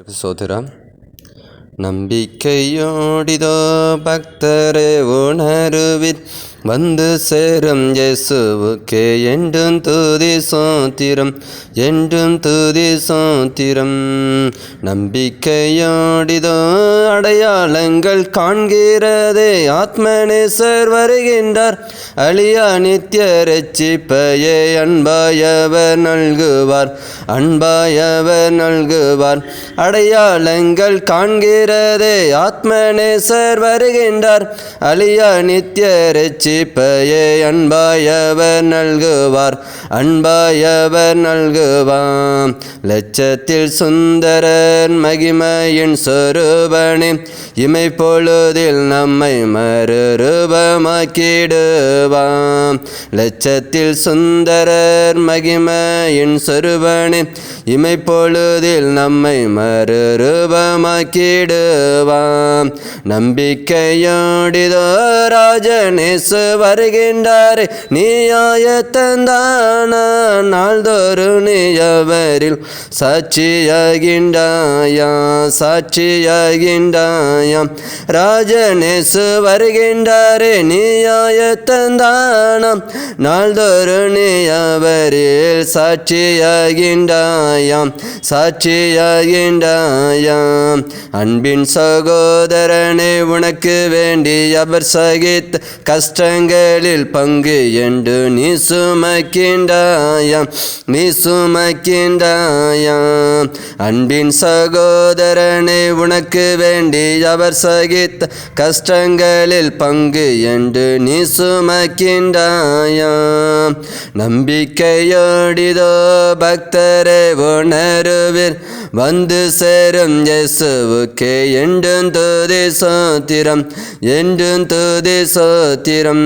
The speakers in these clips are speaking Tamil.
சோதரா நம்பிக்கையோடிதோ பக்தரே உணருவிர் வந்து சேரும் இயேசுவுக்கே என்றும் துதி சோத்திரம் என்றும் துதி சோத்திரம். நம்பிக்கையோடிதோ அடையாளங்கள் காண்கிறதே ஆத்மநேசர் வருகின்றார். அழியா நித்திய ரட்சிப்பையே அன்பாயவர் நல்குவார் அன்பாயவர் நல்குவார். அடையாளங்கள் காண்கிறதே ஆத்மநேசர் வருகின்றார். அழியா நித்திய ரட்சிப்பையே அன்பாயவர் நல்குவார் அன்பாயவர் நல்குவாம். லட்சத்தில் சுந்தரன் மகிமையின் சொரூபனே இமை பொழுதில் நம்மை மறுரூபமாக்கிடுவாம். லட்சத்தில் சுந்தரர் மகிமையின் சொருபனே இமை பொழுதில் நம்மை மறுரூபமாக்கிடுவாம். நம்பிக்கையோடிதோ ராஜனேசு வருகின்றார். நீயாயத்தந்தான நாள்தோறு நீயவரில் சாட்சியாகின்றாயா சாட்சியாகின்றாயாம். ராஜனேசு வருகின்றாரே நீயாயத்தந்தானம் நாள்தோறு நீயவரில் சாட்சியாகின்றாயாம் சாட்சியாகின்றாயாம். அன்பின் சகோதரனே உனக்கு வேண்டி அவர் சகித் கஷ்ட கஷ்டங்களில் பங்கு என்று நீ சுமக்கின்றாயாம் நீ சுமக்கின்றாயாம் அன்பின் சகோதரனை உனக்கு வேண்டி அவர் சகித்த கஷ்டங்களில் பங்கு என்று நீ சுமக்கின்றாயாம் நம்பிக்கையோடிதோ பக்தரே உணருவில் வந்து சேரும் இயேசுவுக்கே என்றும் துதி சோத்திரம் என்றும் துதி சோத்திரம்.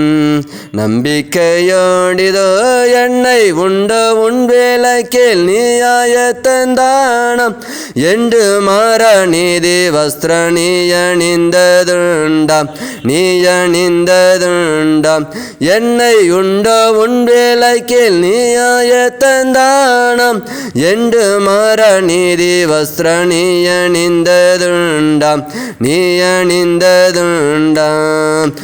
நம்பிக்கையோடிதோ என்னை உண்ட உன் வேலைக்கில் நீயாயத்தந்தானம் என்று மாற நீதி வஸ்திர நீ அணிந்ததுண்டாம். நீ அணிந்ததுண்டாம். என்னை உண்ட உன் வேலைக்கில் நீயாயத்தந்தானம் என்று மாற நீதி வஸ்திர நீ அணிந்ததுண்டாம். நீ அணிந்ததுண்டாம்.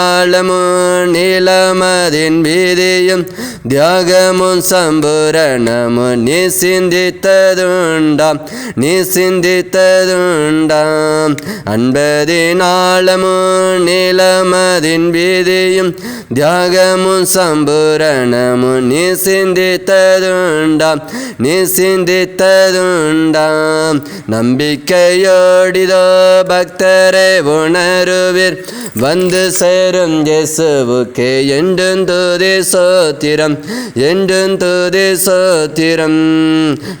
அன்பதினாளமும் நீளமதின் வீதியும் தியாகமும் சம்பூரணமும் நீ சிந்தித்ததுண்டாம் நீ சிந்தித்ததுண்டாம். அன்பதினாளமும் நிலமதின் வீதியும் தியாகமும் சம்பூரணமும் நீ சிந்தித்ததுண்டாம் நீ சிந்தித்ததுண்டாம். நம்பிக்கையோடிதோ பக்தரை உணருவிர் வந்து சேரும் இயேசுவுக்கே என்றும் துதி சோத்திரம். என்றும் துதி சோத்திரம்.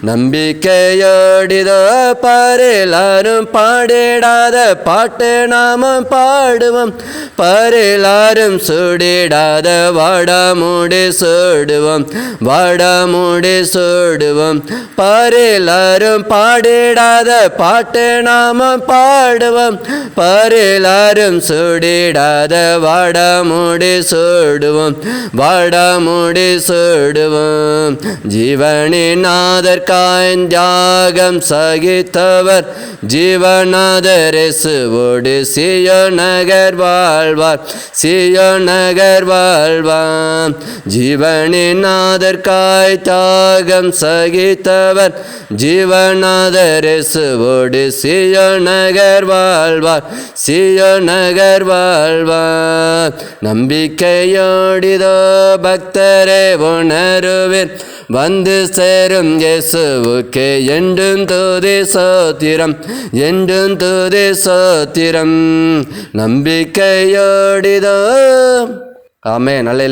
நம்பிக்கையோடிதோ பாரெல்லாரும் பாடிடாத பாட்டு நாம பாடுவோம். பரிலாரும் சுடிடாத வாடாமூடி சூடுவோம். வாடாமூடி சூடுவோம். பரிலாரும் பாடிடாத பாட்டு நாம பாடுவோம். பரிலாரும் சுடிடாத வாடாமூடி சூடுவோம். வாடாமூடி சூடுவோம். ஜீவனின் ஆதற்காய் தியாகம் சகித்தவர். ஜீவநாதரசுவோடு சியோ நகர் வாழ்வார். சியோ நகர் வாழ்வார் ஜீவனின் தியாகம் சகித்தவர். ஜீவநாதரசுவோடு சியோ நகர் வாழ்வார். சியோ நகர் வாழ்வார். நம்பிக்கையோடிதோ பக்தர். அவரே உணருவிர் வந்து சேரும் இயேசுவுக்கு என்றும் துதி சோத்திரம் என்றும் துதி சோத்திரம். நம்பிக்கையோடிதோ. ஆமே நல்ல